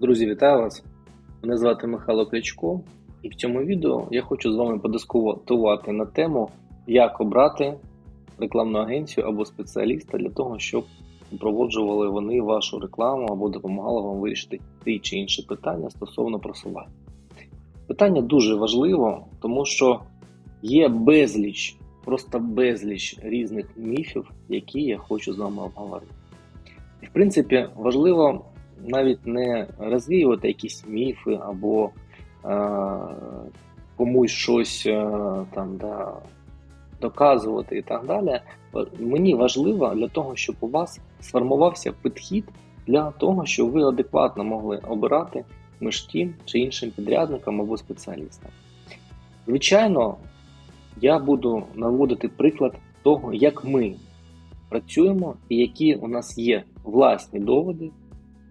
Друзі, вітаю вас! Мене звати Михайло Кличко, і в цьому відео я хочу з вами подискутувати на тему, як обрати рекламну агенцію або спеціаліста для того, щоб проводжували вони вашу рекламу або допомагали вам вирішити ті чи інші питання стосовно просування. Питання дуже важливо, тому що є безліч, просто безліч різних міфів, які я хочу з вами обговорити. І в принципі, важливо навіть не розвіювати якісь міфи або е, комусь щось е, там да, доказувати і так далі. Мені важливо для того, щоб у вас сформувався підхід для того, щоб ви адекватно могли обирати між тим чи іншим підрядником або спеціалістом. Звичайно, я буду наводити приклад того, як ми працюємо і які у нас є власні доводи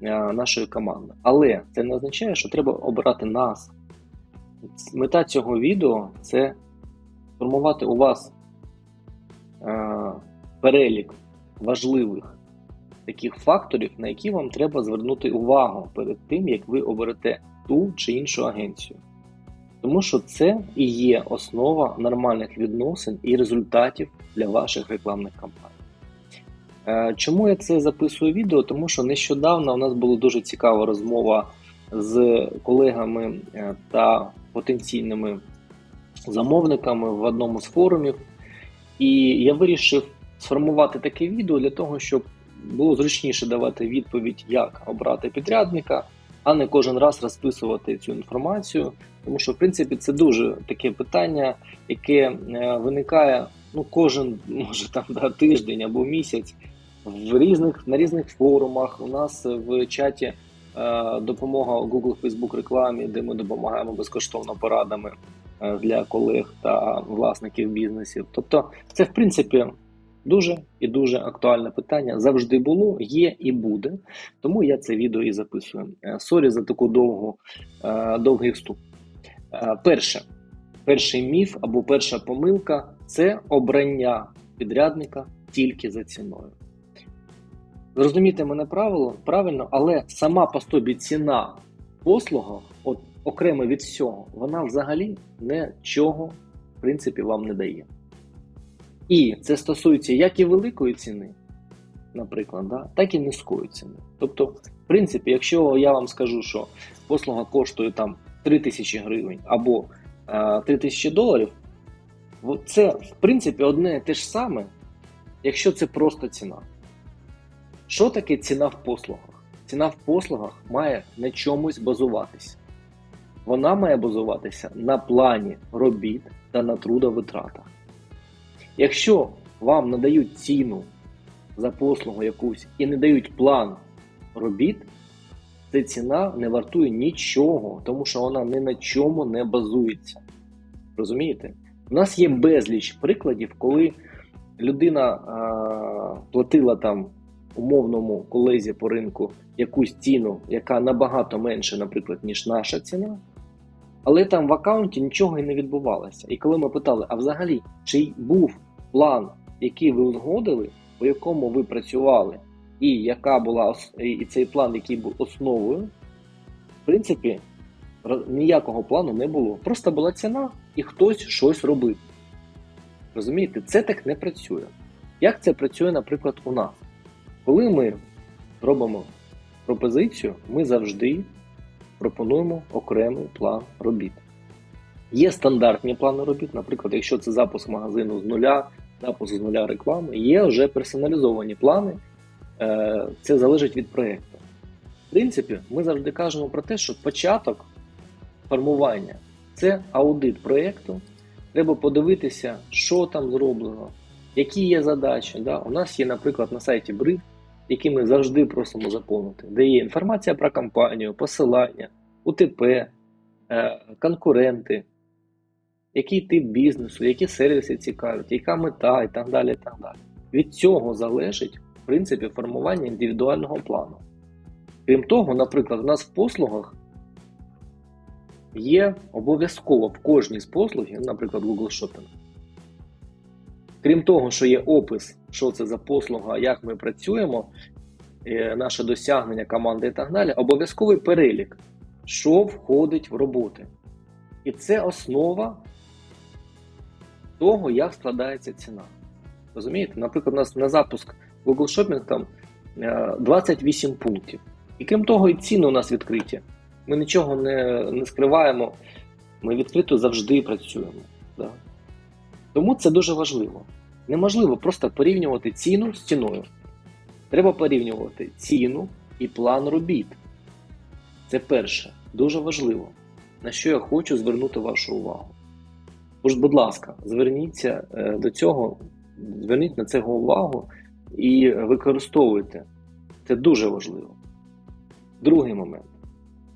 нашої команди. Але це не означає, що треба обирати нас. Мета цього відео це формувати у вас е, перелік важливих таких факторів, на які вам треба звернути увагу перед тим, як ви оберете ту чи іншу агенцію. Тому що це і є основа нормальних відносин і результатів для ваших рекламних кампаній. Е, Чому я це записую відео? Тому що нещодавно у нас була дуже цікава розмова з колегами е, та потенційними замовниками в одному з форумів, і я вирішив сформувати таке відео для того, щоб було зручніше давати відповідь, як обрати підрядника, а не кожен раз розписувати цю інформацію. Тому що, в принципі, це дуже таке питання, яке е, виникає ну, кожен може там да, тиждень або місяць в різних на різних форумах. У нас в чаті е, допомога Google Facebook рекламі, де ми допомагаємо безкоштовно порадами е, для колег та власників бізнесів. Тобто, це в принципі. Дуже і дуже актуальне питання завжди було, є і буде. Тому я це відео і записую. Е, Сорі за таку довгу, е, довгий вступ. Перше, перший міф або перша помилка це обрання підрядника тільки за ціною. Зрозумійте мене правило, правильно, але сама по собі ціна послуга, от окремо від всього, вона взагалі нічого в принципі вам не дає. І це стосується як і великої ціни, наприклад, да, так і низької ціни. Тобто, в принципі, якщо я вам скажу, що послуга коштує там 3 тисячі гривень або е, 3 тисячі доларів, це в принципі одне і те ж саме, якщо це просто ціна. Що таке ціна в послугах? Ціна в послугах має на чомусь базуватися. Вона має базуватися на плані робіт та на трудовитратах. Якщо вам надають ціну за послугу якусь і не дають план робіт, ця ціна не вартує нічого, тому що вона ні на чому не базується. Розумієте? У нас є безліч прикладів, коли людина а, платила там умовному колезі по ринку якусь ціну, яка набагато менше, наприклад, ніж наша ціна. Але там в аккаунті нічого і не відбувалося. І коли ми питали, а взагалі, чи був план, який ви узгодили, по якому ви працювали, і яка була і цей план, який був основою, в принципі, ніякого плану не було. Просто була ціна, і хтось щось робив. Розумієте, це так не працює. Як це працює, наприклад, у нас? Коли ми робимо пропозицію, ми завжди пропонуємо окремий план робіт. Є стандартні плани робіт, наприклад, якщо це запуск магазину з нуля, запуск з нуля реклами, є вже персоналізовані плани, е, це залежить від проєкту. В принципі, ми завжди кажемо про те, що початок формування це аудит проєкту. Треба подивитися, що там зроблено, які є задачі. Да? У нас є, наприклад, на сайті Бриф, який ми завжди просимо заповнити, де є інформація про компанію, посилання, УТП, е, конкуренти, який тип бізнесу, які сервіси цікавлять, яка мета і так далі. і так далі. Від цього залежить в принципі формування індивідуального плану. Крім того, наприклад, у нас в послугах є обов'язково в кожній з послуг, наприклад, Google Shopping. Крім того, що є опис, що це за послуга, як ми працюємо, е, наше досягнення команди і так далі, обов'язковий перелік, що входить в роботи. І це основа того, як складається ціна. Розумієте? Наприклад, у нас на запуск Google Shopping там е, 28 пунктів. І крім того, і ціни у нас відкриті. Ми нічого не, не скриваємо, ми відкрито завжди працюємо. Да? Тому це дуже важливо. Неможливо просто порівнювати ціну з ціною. Треба порівнювати ціну і план робіт. Це перше, дуже важливо, на що я хочу звернути вашу увагу. Тож, будь ласка, зверніться е, до цього, зверніть на це увагу і використовуйте. Це дуже важливо. Другий момент.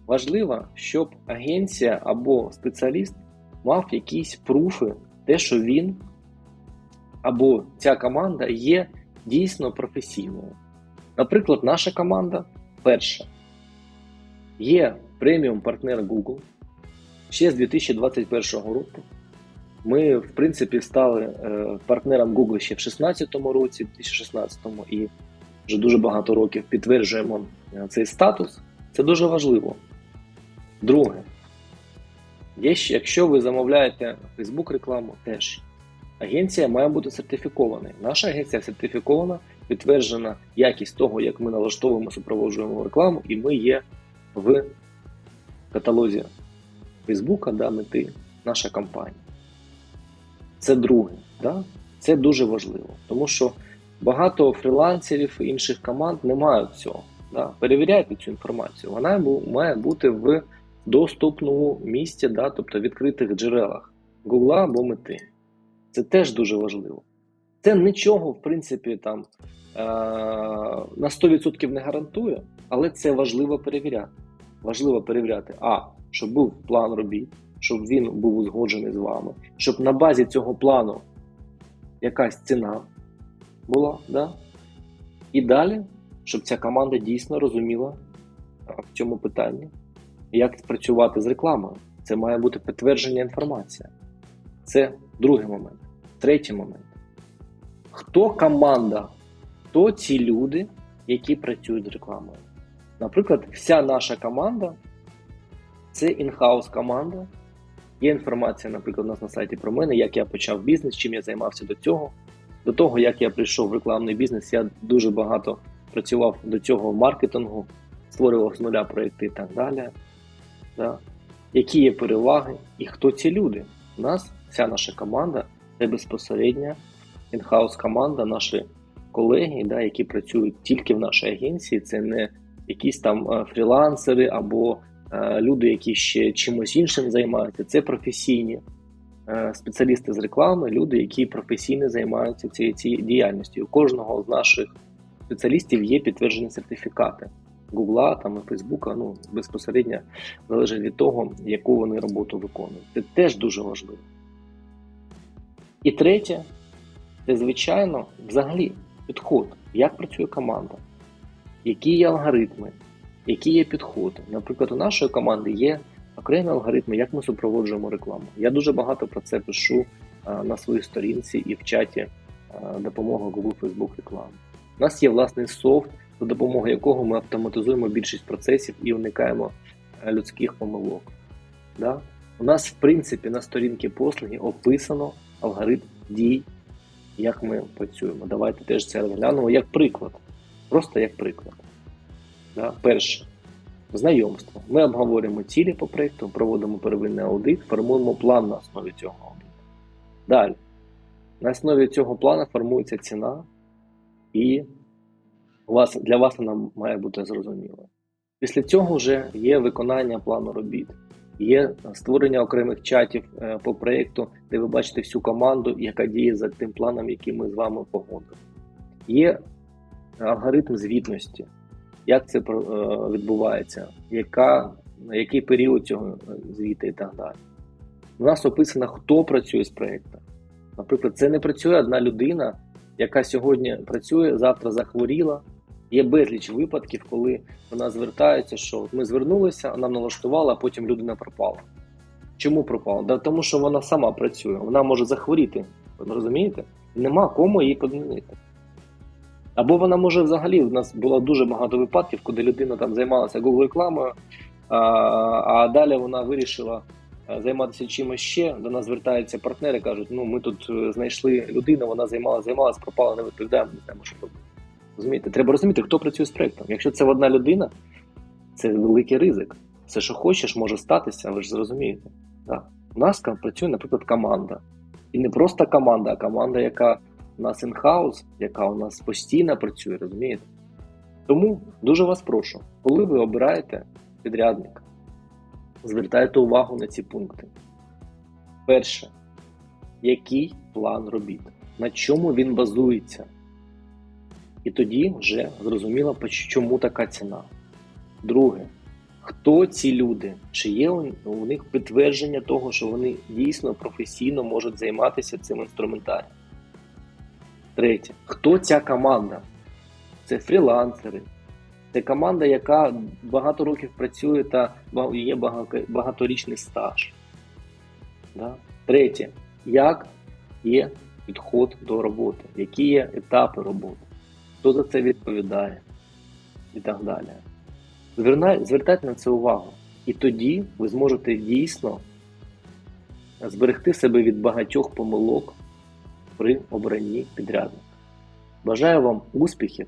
Важливо, щоб агенція або спеціаліст мав якісь пруфи, те, що він або ця команда є дійсно професійною. Наприклад, наша команда перша є преміум партнер Google ще з 2021 року. Ми, в принципі, стали е, партнером Google ще в 2016 році, 2016 і вже дуже багато років підтверджуємо е, цей статус. Це дуже важливо. Друге, є ще, якщо ви замовляєте Facebook рекламу, теж агенція має бути сертифікованою. Наша агенція сертифікована, підтверджена якість того, як ми налаштовуємо, супроводжуємо рекламу, і ми є в каталозі Facebook, да, мети, наша компанія. Це друге. Да? Це дуже важливо, тому що багато фрілансерів і інших команд не мають цього. Да? Перевіряйте цю інформацію. Вона має бути в доступному місці, да? тобто в відкритих джерелах Google або мети. Це теж дуже важливо. Це нічого, в принципі, там е- на 100% не гарантує, але це важливо перевіряти. Важливо перевіряти, а, щоб був план робіт, щоб він був узгоджений з вами, щоб на базі цього плану якась ціна була, да? і далі, щоб ця команда дійсно розуміла в цьому питанні, як працювати з рекламою. Це має бути підтвердження інформація. Це другий момент. Третій момент. Хто команда? Хто ці люди, які працюють з рекламою? Наприклад, вся наша команда це інхаус команда. Є інформація, наприклад, у нас на сайті про мене, як я почав бізнес, чим я займався до цього. До того, як я прийшов в рекламний бізнес, я дуже багато працював до цього в маркетингу, створював з нуля проєкти і так далі. Да? Які є переваги і хто ці люди? У нас вся наша команда це безпосередня інхаус команда, наші колеги, да, які працюють тільки в нашій агенції. Це не якісь там фрілансери або люди, які ще чимось іншим займаються. Це професійні спеціалісти з реклами, люди, які професійно займаються цією цією діяльністю. У кожного з наших спеціалістів є підтверджені сертифікати. Гугла там і Фейсбука ну безпосередньо залежить від того, яку вони роботу виконують. Це теж дуже важливо. І третє, це, звичайно, взагалі підход, як працює команда, які є алгоритми, які є підходи. Наприклад, у нашої команди є окремі алгоритми, як ми супроводжуємо рекламу. Я дуже багато про це пишу а, на своїй сторінці і в чаті а, допомога Google Facebook реклами. У нас є власний софт, за допомогою якого ми автоматизуємо більшість процесів і уникаємо людських помилок. Да? У нас, в принципі, на сторінці послуги описано алгоритм дій, як ми працюємо. Давайте теж це розглянемо як приклад. Просто як приклад. Да? Перше, знайомство. Ми обговорюємо цілі по проєкту, проводимо первинний аудит, формуємо план на основі цього аудиту. Далі. На основі цього плану формується ціна, і вас, для вас вона має бути зрозуміла. Після цього вже є виконання плану робіт. Є створення окремих чатів по проєкту, де ви бачите всю команду, яка діє за тим планом, який ми з вами погодили. Є алгоритм звітності, як це відбувається, яка, який період цього звіту і так далі. У нас описано, хто працює з проєктом. Наприклад, це не працює одна людина, яка сьогодні працює, завтра захворіла. Є безліч випадків, коли до нас звертаються, що ми звернулися, нам налаштували, а потім людина пропала. Чому пропала? Да, Тому що вона сама працює, вона може захворіти. Ви розумієте? Нема кому її подмінити. Або вона може взагалі, в нас було дуже багато випадків, коли людина там займалася Google рекламою, а, а далі вона вирішила е, займатися чимось ще. До нас звертаються партнери, кажуть, ну ми тут е, знайшли людину, вона займалася, займалася, пропала, не відповідаємо, не знаємо, що робити. Розумієте, треба розуміти, хто працює з проектом. Якщо це одна людина, це великий ризик. Все, що хочеш, може статися, ви ж зрозумієте. Так. У нас працює, наприклад, команда. І не просто команда, а команда, яка у нас in-house, яка у нас постійно працює, розумієте? Тому дуже вас прошу, коли ви обираєте підрядника, звертайте увагу на ці пункти. Перше, який план робіт, на чому він базується. І тоді вже зрозуміло, чому така ціна. Друге, хто ці люди? Чи є у них підтвердження того, що вони дійсно професійно можуть займатися цим інструментарієм? Третє, хто ця команда? Це фрілансери, це команда, яка багато років працює та є багаторічний стаж. Да? Третє, як є підход до роботи, які є етапи роботи, хто за це відповідає і так далі. Звертайте на це увагу. І тоді ви зможете дійсно зберегти себе від багатьох помилок при обранні підрядника. Бажаю вам успіхів!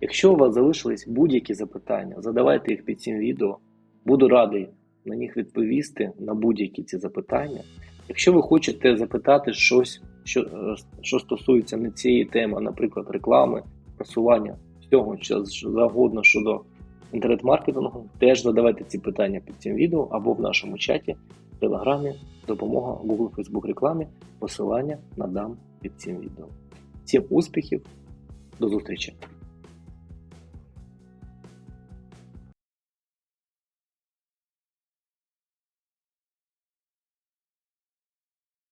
Якщо у вас залишились будь-які запитання, задавайте їх під цим відео. Буду радий на них відповісти на будь-які ці запитання. Якщо ви хочете запитати щось, що, е, що стосується не цієї теми, наприклад, реклами, просування всього що завгодно щодо інтернет-маркетингу, теж задавайте ці питання під цим відео або в нашому чаті, в Телеграмі, допомога Google Facebook рекламі, посилання надам під цим відео. Всім успіхів, до зустрічі!